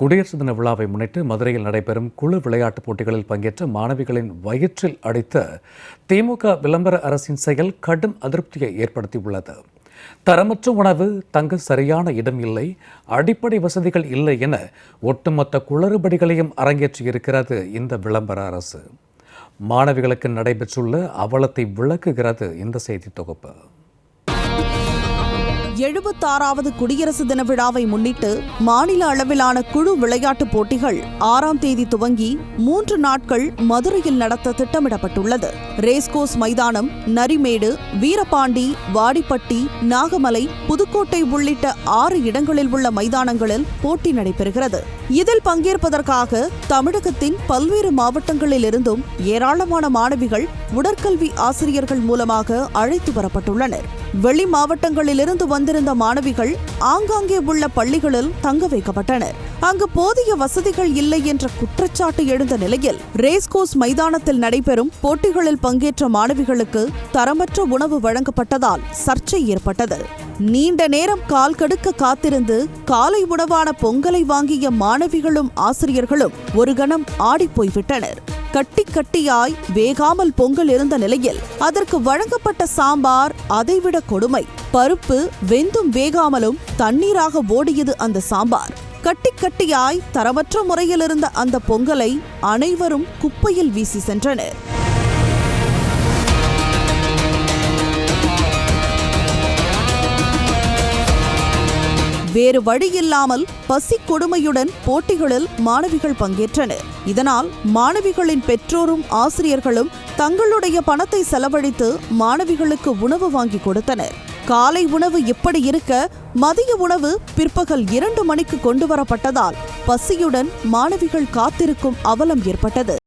குடியரசு தின விழாவை முன்னிட்டு மதுரையில் நடைபெறும் குழு விளையாட்டுப் போட்டிகளில் பங்கேற்ற மாணவிகளின் வயிற்றில் அடித்த திமுக விளம்பர அரசின் செயல் கடும் அதிருப்தியை ஏற்படுத்தியுள்ளது. தரமற்ற உணவு தங்க சரியான இடம் இல்லை அடிப்படை வசதிகள் இல்லை என ஒட்டுமொத்த குளறுபடிகளையும் அரங்கேற்றியிருக்கிறது இந்த விளம்பர அரசு. மாணவிகளுக்கு நடைபெற்றுள்ள அவலத்தை விளக்குகிறது இந்த செய்தி தொகுப்பு. எழுபத்தாறாவது குடியரசு தின விழாவை முன்னிட்டு மாநில அளவிலான குழு விளையாட்டுப் போட்டிகள் ஆறாம் தேதி துவங்கி மூன்று நாட்கள் மதுரையில் நடத்த திட்டமிடப்பட்டுள்ளது. ரேஸ்கோஸ் மைதானம் நரிமேடு வீரபாண்டி வாடிப்பட்டி நாகமலை புதுக்கோட்டை உள்ளிட்ட ஆறு இடங்களில் உள்ள மைதானங்களில் போட்டி நடைபெறுகிறது. இதில் பங்கேற்பதற்காக தமிழகத்தின் பல்வேறு மாவட்டங்களில் இருந்தும் ஏராளமான மாணவிகள் உடற்கல்வி ஆசிரியர்கள் மூலமாக அழைத்து வரப்பட்டுள்ளனர். வெளி மாவட்டங்களிலிருந்து வந்திருந்த மாணவிகள் ஆங்காங்கே உள்ள பள்ளிகளில் தங்க வைக்கப்பட்டனர். அங்கு போதிய வசதிகள் இல்லை என்ற குற்றச்சாட்டு எழுந்த நிலையில் ரேஸ்கோஸ் மைதானத்தில் நடைபெறும் போட்டிகளில் பங்கேற்ற மாணவிகளுக்கு தரமற்ற உணவு வழங்கப்பட்டதால் சர்ச்சை ஏற்பட்டது. நீண்ட நேரம் கால் கடுக்க காத்திருந்து காலை உணவான பொங்கலை வாங்கிய மாணவிகளும் ஆசிரியர்களும் ஒரு கணம் ஆடிப்போய்விட்டனர். கட்டி கட்டியாய் வேகாமல் பொங்கல் இருந்த நிலையில் அதற்கு வழங்கப்பட்ட சாம்பார் அதைவிட கொடுமை. பருப்பு வெந்தும் வேகாமலும் தண்ணீராக ஓடியது அந்த சாம்பார். கட்டி கட்டியாய் தரமற்ற முறையில் இருந்த அந்த பொங்கலை அனைவரும் குப்பையில் வீசி சென்றனர். வேறு வழியில்லாமல் பசி கொடுமையுடன் போட்டிகளில் மாணவிகள் பங்கேற்றனர். இதனால் மாணவிகளின் பெற்றோரும் ஆசிரியர்களும் தங்களுடைய பணத்தை செலவழித்து மாணவிகளுக்கு உணவு வாங்கி கொடுத்தனர். காலை உணவு இப்படி இருக்க மதிய உணவு பிற்பகல் இரண்டு மணிக்கு கொண்டு வரப்பட்டதால் பசியுடன் மாணவிகள் காத்திருக்கும் அவலம் ஏற்பட்டது.